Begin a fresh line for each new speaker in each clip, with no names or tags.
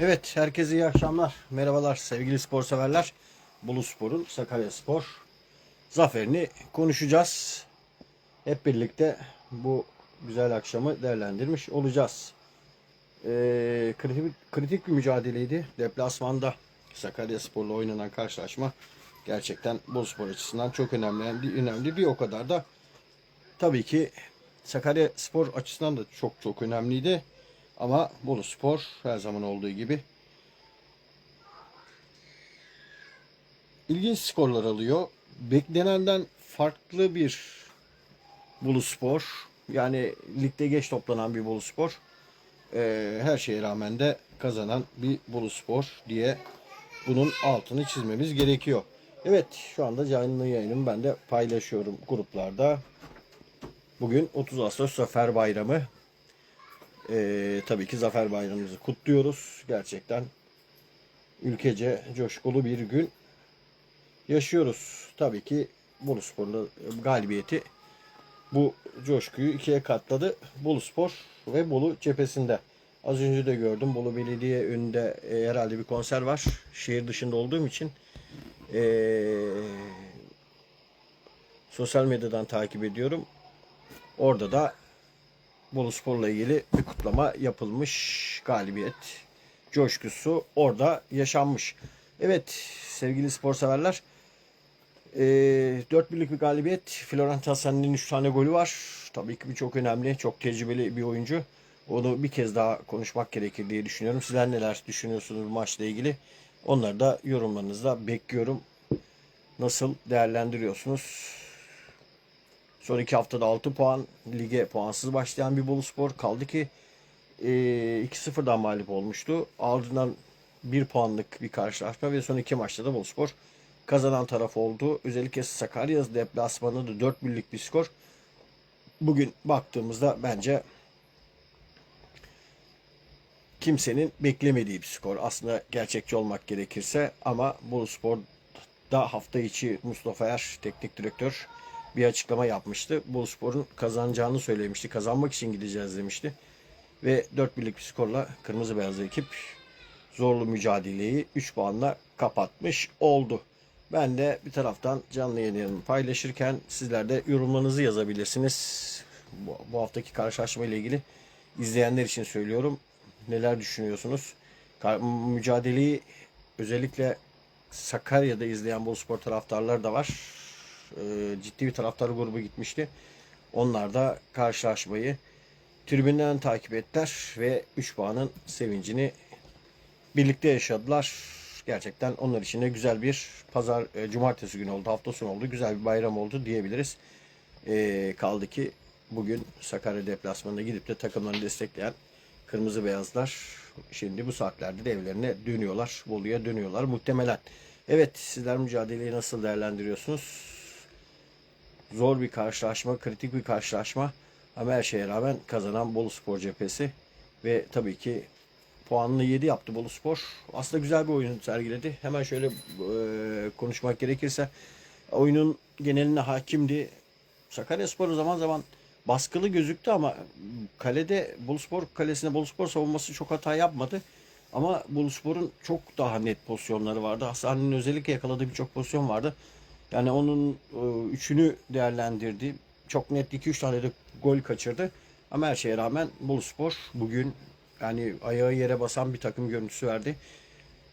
Evet, herkese iyi akşamlar. Merhabalar sevgili spor severler. Bolu Spor'un Sakarya Spor zaferini konuşacağız. Hep birlikte bu güzel akşamı değerlendirmiş olacağız. Ee, kritik, kritik bir mücadeleydi. Deplasmanda Sakarya Spor'la oynanan karşılaşma gerçekten Bolu Spor açısından çok önemli, önemli bir o kadar da tabii ki Sakarya Spor açısından da çok çok önemliydi. Ama Bolu Spor her zaman olduğu gibi ilginç skorlar alıyor. Beklenenden farklı bir Bolu Spor. Yani ligde geç toplanan bir Bolu Spor. Ee, her şeye rağmen de kazanan bir Bolu Spor diye bunun altını çizmemiz gerekiyor. Evet şu anda canlı yayınımı ben de paylaşıyorum gruplarda. Bugün 30 Ağustos Zafer Bayramı. Ee, tabii ki Zafer Bayramımızı kutluyoruz. Gerçekten ülkece coşkulu bir gün yaşıyoruz. Tabii ki Bolu Spor'la galibiyeti bu coşkuyu ikiye katladı. Bolu Spor ve Bolu cephesinde. Az önce de gördüm Bolu Belediye önünde e, herhalde bir konser var. Şehir dışında olduğum için e, sosyal medyadan takip ediyorum. Orada da Bolu Spor'la ilgili bir kutlama yapılmış. Galibiyet coşkusu orada yaşanmış. Evet sevgili spor severler. E, 4 birlik bir galibiyet. Florent Hasan'ın 3 tane golü var. Tabii ki çok önemli. Çok tecrübeli bir oyuncu. Onu bir kez daha konuşmak gerekir diye düşünüyorum. Sizler neler düşünüyorsunuz maçla ilgili? Onları da yorumlarınızda bekliyorum. Nasıl değerlendiriyorsunuz? Son iki haftada 6 puan lige puansız başlayan bir Bolu Spor kaldı ki e, 2-0'dan mağlup olmuştu. Ardından 1 puanlık bir karşılaşma ve son iki maçta da Bolu Spor kazanan taraf oldu. Özellikle Sakarya deplasmanı da 4 birlik bir skor. Bugün baktığımızda bence kimsenin beklemediği bir skor. Aslında gerçekçi olmak gerekirse ama Bolu Spor'da hafta içi Mustafa Er teknik direktör bir açıklama yapmıştı. Bolu Spor'un kazanacağını söylemişti. Kazanmak için gideceğiz demişti. Ve 4 birlik bir skorla Kırmızı Beyazlı ekip zorlu mücadeleyi 3 puanla kapatmış oldu. Ben de bir taraftan canlı yayınlarımı paylaşırken sizler de yorumlarınızı yazabilirsiniz. Bu, bu haftaki karşılaşma ile ilgili izleyenler için söylüyorum. Neler düşünüyorsunuz? Mücadeleyi özellikle Sakarya'da izleyen Bolu Spor taraftarları da var. Ee, ciddi bir taraftar grubu gitmişti. Onlar da karşılaşmayı tribünden takip ettiler ve 3 puanın sevincini birlikte yaşadılar. Gerçekten onlar için de güzel bir pazar, e, cumartesi günü oldu, hafta sonu oldu. Güzel bir bayram oldu diyebiliriz. Ee, kaldı ki bugün Sakarya deplasmanına gidip de takımlarını destekleyen Kırmızı Beyazlar şimdi bu saatlerde de evlerine dönüyorlar. Bolu'ya dönüyorlar muhtemelen. Evet sizler mücadeleyi nasıl değerlendiriyorsunuz? Zor bir karşılaşma, kritik bir karşılaşma. Ama her şeye rağmen kazanan Bolu Spor cephesi. Ve tabii ki puanını 7 yaptı Bolu Spor. Aslında güzel bir oyun sergiledi. Hemen şöyle e, konuşmak gerekirse oyunun geneline hakimdi. Sakarya Spor zaman zaman baskılı gözüktü ama kalede Boluspor kalesine Boluspor savunması çok hata yapmadı. Ama Boluspor'un çok daha net pozisyonları vardı. Hasan'ın özellikle yakaladığı birçok pozisyon vardı. Yani onun e, üçünü değerlendirdi. Çok net 2-3 tane de gol kaçırdı. Ama her şeye rağmen Boluspor bugün yani ayağı yere basan bir takım görüntüsü verdi.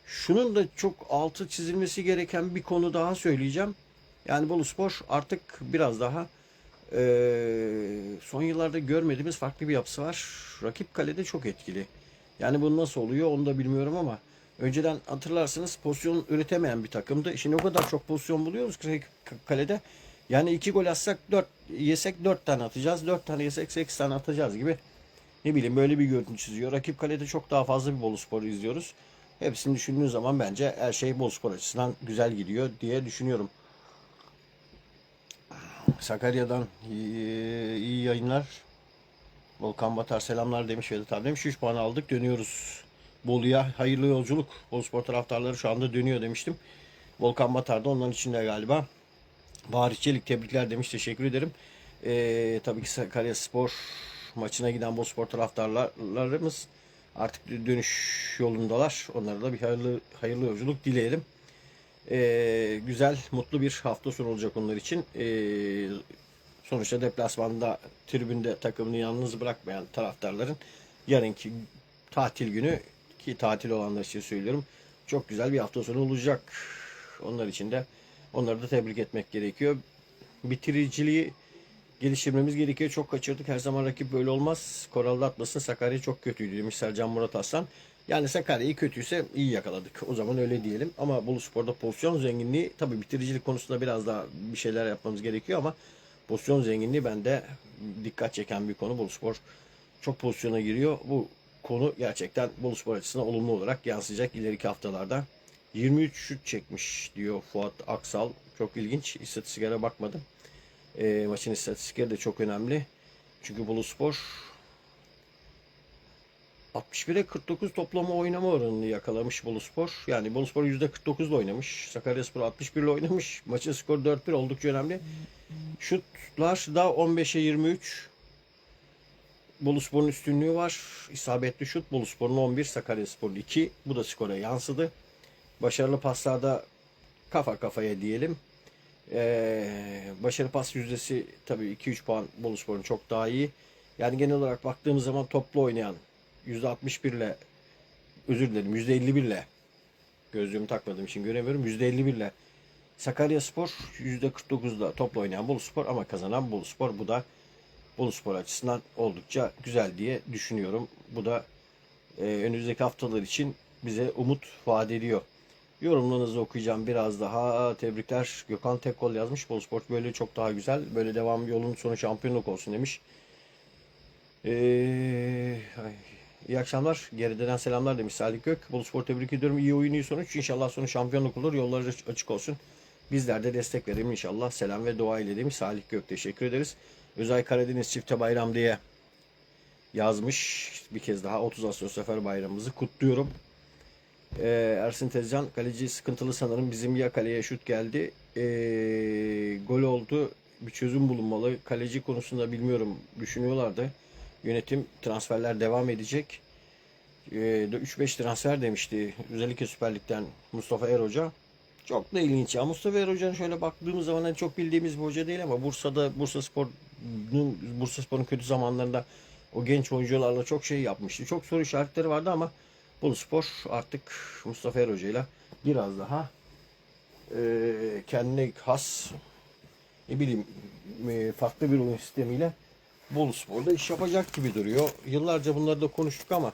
Şunun da çok altı çizilmesi gereken bir konu daha söyleyeceğim. Yani Boluspor artık biraz daha ee, son yıllarda görmediğimiz farklı bir yapısı var. Rakip kalede çok etkili. Yani bu nasıl oluyor onu da bilmiyorum ama önceden hatırlarsınız pozisyon üretemeyen bir takımdı. Şimdi o kadar çok pozisyon buluyoruz ki kalede. Yani iki gol atsak dört yesek dört tane atacağız. Dört tane yesek sekiz tane atacağız gibi. Ne bileyim böyle bir görüntü çiziyor. Rakip kalede çok daha fazla bir Bolu Spor'u izliyoruz. Hepsini düşündüğün zaman bence her şey Bolu Spor açısından güzel gidiyor diye düşünüyorum. Sakarya'dan iyi, iyi yayınlar. Volkan Batar selamlar demiş Vedat abi demiş. 3 puan aldık dönüyoruz. Bolu'ya hayırlı yolculuk. Bolu Spor taraftarları şu anda dönüyor demiştim. Volkan Batar da onların içinde galiba. Bahri Çelik tebrikler demiş. Teşekkür ederim. Ee, tabii ki Sakarya Spor maçına giden Bolu Spor taraftarlarımız artık dönüş yolundalar. Onlara da bir hayırlı hayırlı yolculuk dileyelim. Ee, güzel, mutlu bir hafta sonu olacak onlar için. Ee, sonuçta deplasmanda tribünde takımını yalnız bırakmayan taraftarların yarınki tatil günü ki tatil olanlar için söylüyorum. Çok güzel bir hafta sonu olacak. Onlar için de onları da tebrik etmek gerekiyor. Bitiriciliği geliştirmemiz gerekiyor. Çok kaçırdık. Her zaman rakip böyle olmaz. Korallı atmasın Sakarya çok kötüydü demiş Sercan Murat Aslan. Yani Sakarya'yı kötüyse iyi yakaladık. O zaman öyle diyelim. Ama Bolu Spor'da pozisyon zenginliği tabii bitiricilik konusunda biraz daha bir şeyler yapmamız gerekiyor ama pozisyon zenginliği bende dikkat çeken bir konu. Bolu Spor çok pozisyona giriyor. Bu konu gerçekten Bolu Spor açısından olumlu olarak yansıyacak ileriki haftalarda. 23 şut çekmiş diyor Fuat Aksal. Çok ilginç. İstatistiklere bakmadım. E, maçın istatistikleri de çok önemli. Çünkü Bolu Spor 61'e 49 toplama oynama oranını yakalamış Bolu Spor. Yani Bolu Spor %49 ile oynamış. Sakaryaspor 61 ile oynamış. Maçın skoru 4-1 oldukça önemli. Şutlar da 15'e 23. Bolu Spor'un üstünlüğü var. İsabetli şut. Bolu Spor'un 11, Sakaryaspor'un 2. Bu da skora yansıdı. Başarılı paslarda kafa kafaya diyelim. Ee, başarı pas yüzdesi tabii 2-3 puan Bolu Spor'un çok daha iyi. Yani genel olarak baktığımız zaman toplu oynayan %61 ile özür dilerim %51 ile gözlüğümü takmadığım için göremiyorum. %51 ile Sakarya Spor %49'da topla oynayan Bolu Spor ama kazanan Bolu Spor. Bu da Bolu Spor açısından oldukça güzel diye düşünüyorum. Bu da e, önümüzdeki haftalar için bize umut vaat ediyor. Yorumlarınızı okuyacağım biraz daha. Tebrikler. Gökhan Tekkol yazmış. Bolu Spor böyle çok daha güzel. Böyle devam yolun sonu şampiyonluk olsun demiş. Ee, ay, iyi akşamlar. Geriden selamlar demiş Salih Gök. Bolu Spor tebrik ediyorum. İyi oyun, iyi sonuç. İnşallah sonu şampiyonluk olur. Yolları açık olsun. Bizler de destek verelim inşallah. Selam ve dua ile demiş Salih Gök. Teşekkür ederiz. Özay Karadeniz çifte bayram diye yazmış. Bir kez daha 30 Ağustos Zafer Bayramımızı kutluyorum. Ee, Ersin Tezcan kaleci sıkıntılı sanırım. Bizim ya kaleye şut geldi. Ee, gol oldu. Bir çözüm bulunmalı. Kaleci konusunda bilmiyorum düşünüyorlardı. Yönetim transferler devam edecek. Ee, 3-5 transfer demişti. Özellikle Süper Lig'den Mustafa Er Hoca. Çok da ilginç ya. Mustafa Er Hoca'nın şöyle baktığımız zaman hani çok bildiğimiz bir hoca değil ama Bursa'da Bursa Spor'un Bursa Spor'un kötü zamanlarında o genç oyuncularla çok şey yapmıştı. Çok soru işaretleri vardı ama Bolu Spor artık Mustafa Er Hoca ile biraz daha e, kendine has ne bileyim e, farklı bir oyun sistemiyle Bolu Spor'da iş yapacak gibi duruyor. Yıllarca bunları da konuştuk ama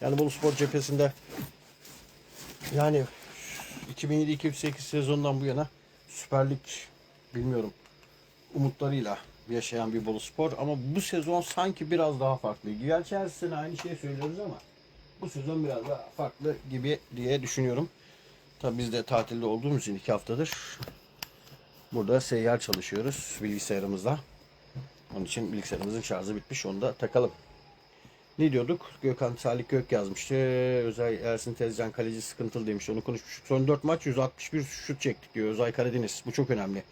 yani Bolu Spor cephesinde yani 2007-2008 sezonundan bu yana Süper Lig bilmiyorum umutlarıyla yaşayan bir Bolu Spor ama bu sezon sanki biraz daha farklı. Gerçi her sene aynı şeyi söylüyoruz ama bu sezon biraz daha farklı gibi diye düşünüyorum. Tabi biz de tatilde olduğumuz için iki haftadır burada seyyar çalışıyoruz bilgisayarımızda. Onun için bilgisayarımızın şarjı bitmiş. Onu da takalım. Ne diyorduk? Gökhan Salih Gök yazmıştı. Özay Ersin Tezcan kaleci sıkıntılı demiş. Onu konuşmuştuk. Son 4 maç 161 şut çektik diyor Özay Karadeniz. Bu çok önemli.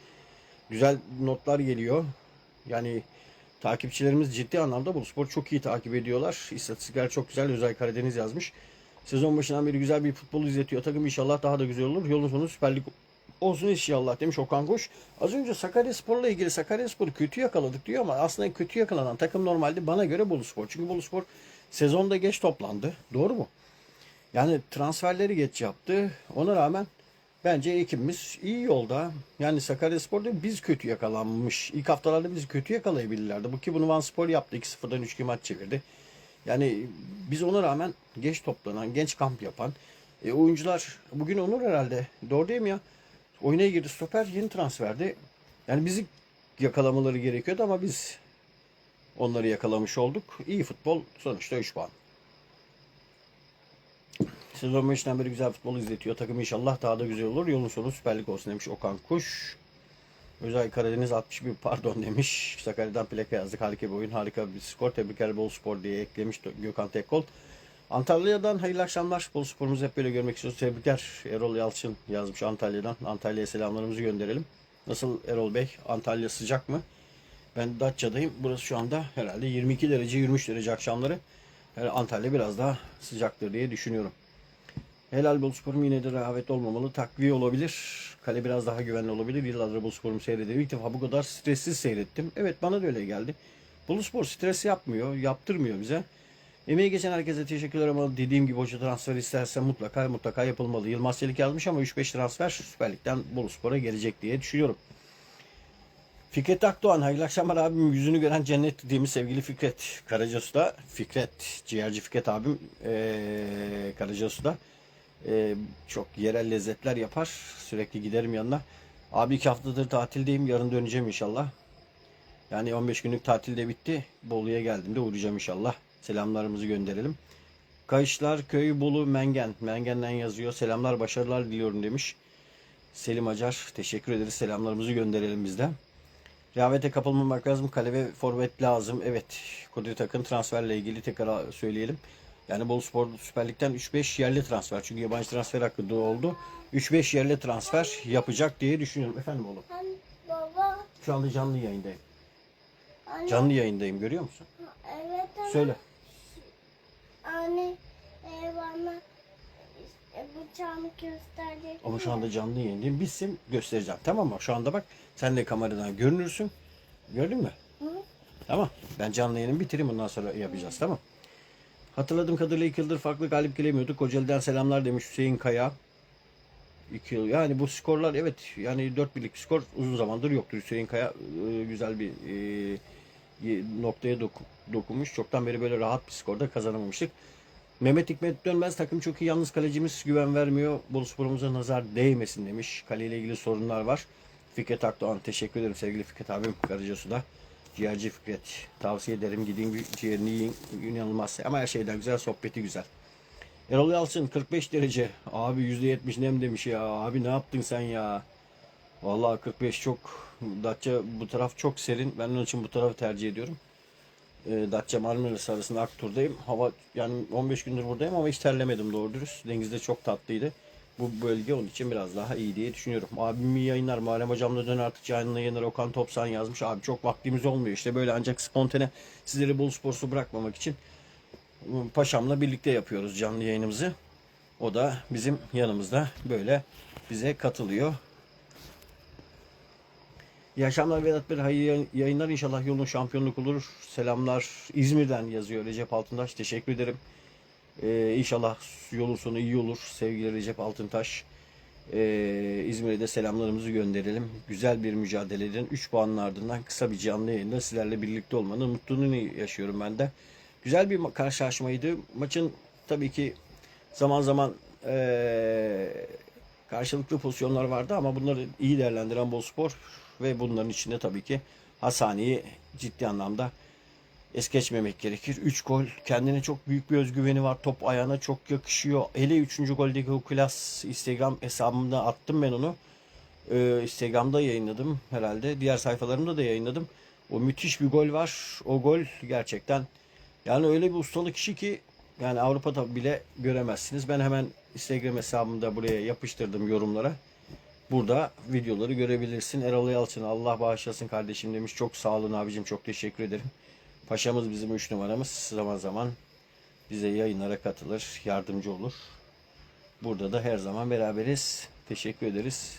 Güzel notlar geliyor. Yani takipçilerimiz ciddi anlamda bu spor çok iyi takip ediyorlar. İstatistikler çok güzel. Özay Karadeniz yazmış. Sezon başından beri güzel bir futbol izletiyor. Takım inşallah daha da güzel olur. Yolun sonu Süper Lig olsun inşallah demiş Okan Koş. Az önce Sakaryaspor'la ilgili Sakaryaspor'u kötü yakaladık diyor ama aslında kötü yakalanan takım normalde bana göre Bolu Spor. Çünkü Bolu Spor sezonda geç toplandı. Doğru mu? Yani transferleri geç yaptı. Ona rağmen bence ekibimiz iyi yolda. Yani Sakaryaspor'da biz kötü yakalanmış. İlk haftalarda bizi kötü yakalayabilirlerdi. Bu ki bunu Van Spor yaptı. 2-0'dan 3-2 maç çevirdi. Yani biz ona rağmen geç toplanan, genç kamp yapan e, oyuncular bugün Onur herhalde. Doğru değil mi ya? Oyuna girdi stoper yeni transferdi. Yani bizi yakalamaları gerekiyordu ama biz onları yakalamış olduk. İyi futbol sonuçta 3 puan. Sezon başından beri güzel futbol izletiyor. Takım inşallah daha da güzel olur. Yolun sonu Süper Lig olsun demiş Okan Kuş. Özay Karadeniz 61 pardon demiş. Sakarya'dan plaka yazdık. Harika bir oyun. Harika bir skor. Tebrikler Bol Spor diye eklemiş Gökhan Tekkol. Antalya'dan hayırlı akşamlar. Bol Spor'umuzu hep böyle görmek istiyoruz. Tebrikler. Erol Yalçın yazmış Antalya'dan. Antalya'ya selamlarımızı gönderelim. Nasıl Erol Bey? Antalya sıcak mı? Ben Datça'dayım. Burası şu anda herhalde 22 derece 23 derece akşamları. Antalya biraz daha sıcaktır diye düşünüyorum. Helal Boluspor'um yine de rehavet olmamalı. Takviye olabilir. Kale biraz daha güvenli olabilir. Yıllardır Boluspor'umu seyrediyorum. İlk defa bu kadar stressiz seyrettim. Evet bana da öyle geldi. Boluspor stres yapmıyor, yaptırmıyor bize. Emeği geçen herkese teşekkürler ama dediğim gibi hoca transfer isterse mutlaka mutlaka yapılmalı. Yılmaz Çelik yazmış ama 3-5 transfer Süper Lig'den Boluspor'a gelecek diye düşünüyorum. Fikret Akdoğan, hayırlı akşamlar abim. Yüzünü gören cennet dediğimiz sevgili Fikret Karacasu'da. Fikret, ciğerci Fikret abim ee, Karacasu'da. Ee, çok yerel lezzetler yapar. Sürekli giderim yanına. Abi iki haftadır tatildeyim. Yarın döneceğim inşallah. Yani 15 günlük tatil de bitti. Bolu'ya geldiğimde uğrayacağım inşallah. Selamlarımızı gönderelim. Kayışlar Köyü Bolu Mengen. Mengen'den yazıyor. Selamlar başarılar diliyorum demiş. Selim Acar teşekkür ederiz. Selamlarımızı gönderelim bizden. Rehavete kapılmamak lazım. Kale ve forvet lazım. Evet. Kudret Akın transferle ilgili tekrar söyleyelim. Yani Bolu Spor Süper Lig'den 3-5 yerli transfer. Çünkü yabancı transfer hakkı da oldu. 3-5 yerli transfer yapacak diye düşünüyorum. Efendim oğlum.
Baba,
Şu anda canlı yayındayım.
anne,
Canlı yayındayım görüyor musun?
evet ama
Söyle.
anne e, bana işte bıçağımı gösterecek.
Ama şu anda canlı yayındayım. Bitsin göstereceğim. Tamam mı? Şu anda bak sen de kameradan görünürsün. Gördün mü?
Hı?
Tamam. Ben canlı yayını bitireyim ondan sonra yapacağız. Tamam. Hatırladığım kadarıyla iki yıldır farklı galip gelemiyorduk. Kocaeli'den selamlar demiş Hüseyin Kaya. İki yıl. Yani bu skorlar evet yani 4 birlik bir skor uzun zamandır yoktur. Hüseyin Kaya e, güzel bir e, noktaya doku- dokunmuş. Çoktan beri böyle rahat bir skorda kazanamamıştık. Mehmet Hikmet Dönmez takım çok iyi yalnız kalecimiz güven vermiyor. Boluspor'umuza nazar değmesin demiş. Kaleyle ilgili sorunlar var. Fikret Akdoğan teşekkür ederim sevgili Fikret abim Karacasu'da. Ciğerci Fikret tavsiye ederim gidin bir ciğerini yiyin inanılmaz. Ama her şeyden güzel sohbeti güzel. Erol Yalçın 45 derece. Abi %70 nem demiş ya. Abi ne yaptın sen ya? Vallahi 45 çok. Datça bu taraf çok serin. Ben onun için bu tarafı tercih ediyorum. E, Datça Marmaris arasında Aktur'dayım. Hava yani 15 gündür buradayım ama hiç terlemedim doğru dürüst. Deniz de çok tatlıydı. Bu bölge onun için biraz daha iyi diye düşünüyorum. Abim iyi yayınlar. Muharrem Hocam'la dön artık canlı yayınlar. Okan Topsan yazmış. Abi çok vaktimiz olmuyor. İşte böyle ancak spontane sizleri bol sporsu bırakmamak için Paşam'la birlikte yapıyoruz canlı yayınımızı. O da bizim yanımızda böyle bize katılıyor. İyi akşamlar Vedat Bey. Hayırlı yayınlar. İnşallah yolun şampiyonluk olur. Selamlar. İzmir'den yazıyor Recep Altıntaş. Teşekkür ederim. Ee, inşallah yolun sonu iyi olur. Sevgili Recep Altıntaş. Ee, İzmir'e de selamlarımızı gönderelim. Güzel bir mücadeleden 3 puanın ardından kısa bir canlı yayında sizlerle birlikte olmanın mutluluğunu yaşıyorum ben de. Güzel bir ma- karşılaşmaydı. Maçın tabii ki zaman zaman ee, karşılıklı pozisyonlar vardı ama bunları iyi değerlendiren Boluspor ve bunların içinde tabii ki Hasani'yi ciddi anlamda es geçmemek gerekir. 3 gol kendine çok büyük bir özgüveni var. Top ayağına çok yakışıyor. Hele 3. goldeki o klas Instagram hesabımda attım ben onu. Ee, Instagram'da yayınladım herhalde. Diğer sayfalarımda da yayınladım. O müthiş bir gol var. O gol gerçekten yani öyle bir ustalık işi ki yani Avrupa'da bile göremezsiniz. Ben hemen Instagram hesabımda buraya yapıştırdım yorumlara. Burada videoları görebilirsin. Erol Yalçın Allah bağışlasın kardeşim demiş. Çok sağ olun abicim çok teşekkür ederim. Paşamız bizim 3 numaramız. Zaman zaman bize yayınlara katılır, yardımcı olur. Burada da her zaman beraberiz. Teşekkür ederiz.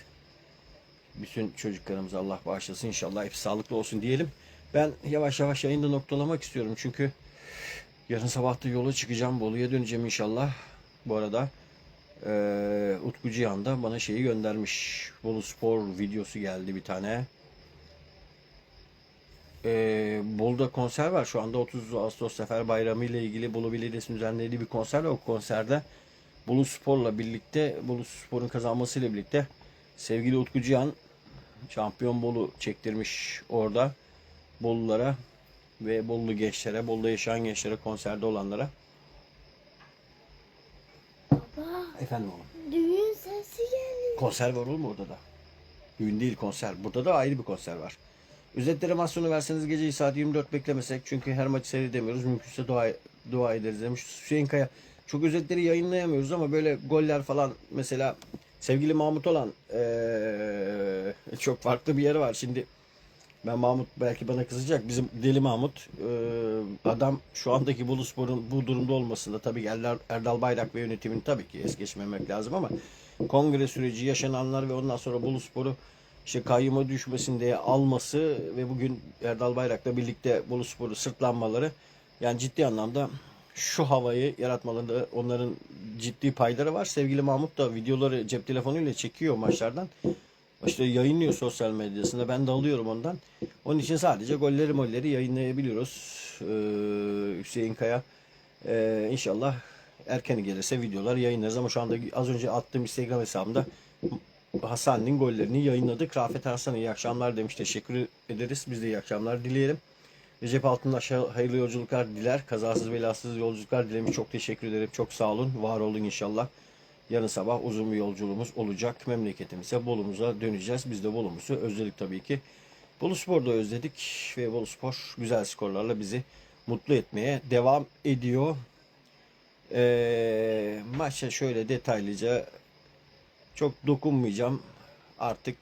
Bütün çocuklarımıza Allah bağışlasın. İnşallah hepsi sağlıklı olsun diyelim. Ben yavaş yavaş yayında noktalamak istiyorum. Çünkü yarın sabah da yola çıkacağım. Bolu'ya döneceğim inşallah. Bu arada eee Utku Cihan da bana şeyi göndermiş. Bolu Spor videosu geldi bir tane. Eee Bolu'da konser var. Şu anda 30 Ağustos Sefer Bayramı ile ilgili Bolu Belediyesi'nin düzenlediği bir konser var. O konserde Bolu Spor'la birlikte, Bolu Spor'un kazanmasıyla birlikte sevgili Utku Cihan şampiyon Bolu çektirmiş orada. Bolulara ve Bolu gençlere, Bolu'da yaşayan gençlere, konserde olanlara.
Baba,
Efendim oğlum.
düğün sesi geldi.
Konser var oğlum orada da. Düğün değil konser. Burada da ayrı bir konser var. Özetlere maçını verseniz geceyi saat 24 beklemesek. Çünkü her maçı seyredemiyoruz. Mümkünse dua, dua ederiz demiş. Hüseyin Kaya. Çok özetleri yayınlayamıyoruz ama böyle goller falan mesela sevgili Mahmut olan eee, çok farklı bir yeri var. Şimdi Ben Mahmut belki bana kızacak. Bizim Deli Mahmut e, adam şu andaki Boluspor'un bu durumda olmasında tabii Erdal, Erdal Bayrak ve yönetimini tabii ki es geçmemek lazım ama kongre süreci yaşananlar ve ondan sonra Boluspor'u işte kayyuma düşmesin diye alması ve bugün Erdal Bayrak'la birlikte Boluspor'u sırtlanmaları yani ciddi anlamda şu havayı yaratmalarında onların ciddi payları var. Sevgili Mahmut da videoları cep telefonuyla çekiyor maçlardan. İşte yayınlıyor sosyal medyasında. Ben de alıyorum ondan. Onun için sadece golleri molleri yayınlayabiliyoruz. Ee, Hüseyin Kaya. Ee, inşallah erken gelirse videolar yayınlarız ama şu anda az önce attığım Instagram hesabımda Hasan'ın gollerini yayınladık. Rafet Hasan iyi akşamlar demiş. Teşekkür ederiz. Biz de iyi akşamlar dileyelim. Recep Altındaş hayırlı yolculuklar diler. Kazasız belasız yolculuklar dilemiş. Çok teşekkür ederim. Çok sağ olun. Var olun inşallah. Yarın sabah uzun bir yolculuğumuz olacak. Memleketimize, Bolu'muza döneceğiz. Biz de Bolu'muzu özledik tabii ki. Bolu Spor'u da özledik ve Bolu Spor güzel skorlarla bizi mutlu etmeye devam ediyor. Ee, maça şöyle detaylıca çok dokunmayacağım. Artık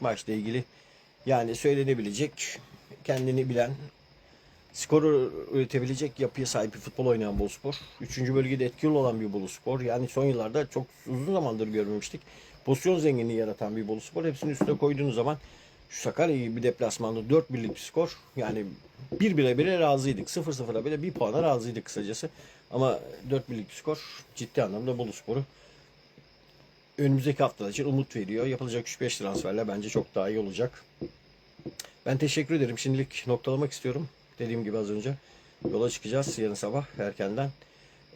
maçla ilgili yani söylenebilecek kendini bilen skoru üretebilecek yapıya sahip bir futbol oynayan Boluspor. Üçüncü bölgede etkili olan bir Boluspor. Yani son yıllarda çok uzun zamandır görmemiştik. Pozisyon zenginliği yaratan bir Boluspor. Hepsini üstüne koyduğunuz zaman şu Sakarya gibi bir deplasmanda 4 birlik bir skor. Yani 1 bire bile razıydık. 0-0'a bile 1 puana razıydık kısacası. Ama 4 birlik bir skor ciddi anlamda Boluspor'u önümüzdeki haftalar için umut veriyor. Yapılacak 3-5 transferle bence çok daha iyi olacak. Ben teşekkür ederim. Şimdilik noktalamak istiyorum. Dediğim gibi az önce yola çıkacağız yarın sabah erkenden.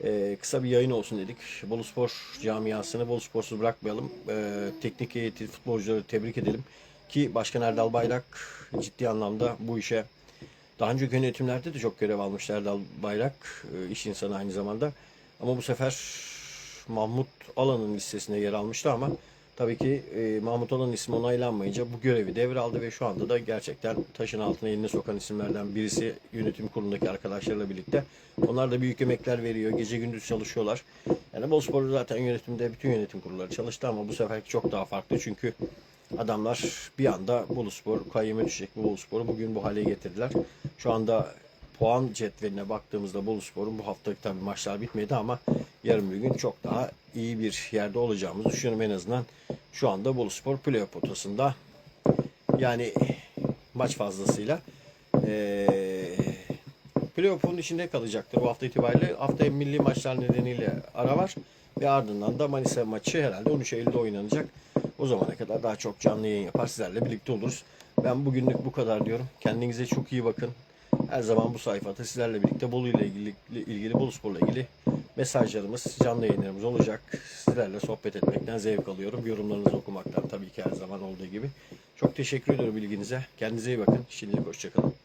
Ee, kısa bir yayın olsun dedik. Bolu Spor camiasını Bolu Sporsuz bırakmayalım. Ee, teknik heyeti, futbolcuları tebrik edelim. Ki Başkan Erdal Bayrak ciddi anlamda bu işe daha önceki yönetimlerde de çok görev almıştı Erdal Bayrak. e, iş insanı aynı zamanda. Ama bu sefer Mahmut Alan'ın listesine yer almıştı ama tabii ki e, Mahmut Alan'ın ismi onaylanmayınca bu görevi devraldı ve şu anda da gerçekten taşın altına elini sokan isimlerden birisi yönetim kurulundaki arkadaşlarıyla birlikte. Onlar da büyük emekler veriyor. Gece gündüz çalışıyorlar. Yani Boluspor'u zaten yönetimde bütün yönetim kurulları çalıştı ama bu seferki çok daha farklı çünkü adamlar bir anda Boluspor kayyume düşecek bu Boluspor'u bugün bu hale getirdiler. Şu anda puan cetveline baktığımızda Boluspor'un bu haftaki tabii maçlar bitmedi ama yarın bir gün çok daha iyi bir yerde olacağımızı düşünüyorum en azından. Şu anda Boluspor playoff potasında yani maç fazlasıyla eee playoff'un içinde kalacaktır bu hafta itibariyle. Haftaya milli maçlar nedeniyle ara var ve ardından da Manisa maçı herhalde 13 Eylül'de oynanacak. O zamana kadar daha çok canlı yayın yapar sizlerle birlikte oluruz. Ben bugünlük bu kadar diyorum. Kendinize çok iyi bakın. Her zaman bu sayfada sizlerle birlikte Bolu ile ilgili, ilgili Bolu Spor'la ilgili mesajlarımız, canlı yayınlarımız olacak. Sizlerle sohbet etmekten zevk alıyorum. Yorumlarınızı okumaktan tabii ki her zaman olduğu gibi. Çok teşekkür ediyorum bilginize. Kendinize iyi bakın. Şimdilik hoşçakalın.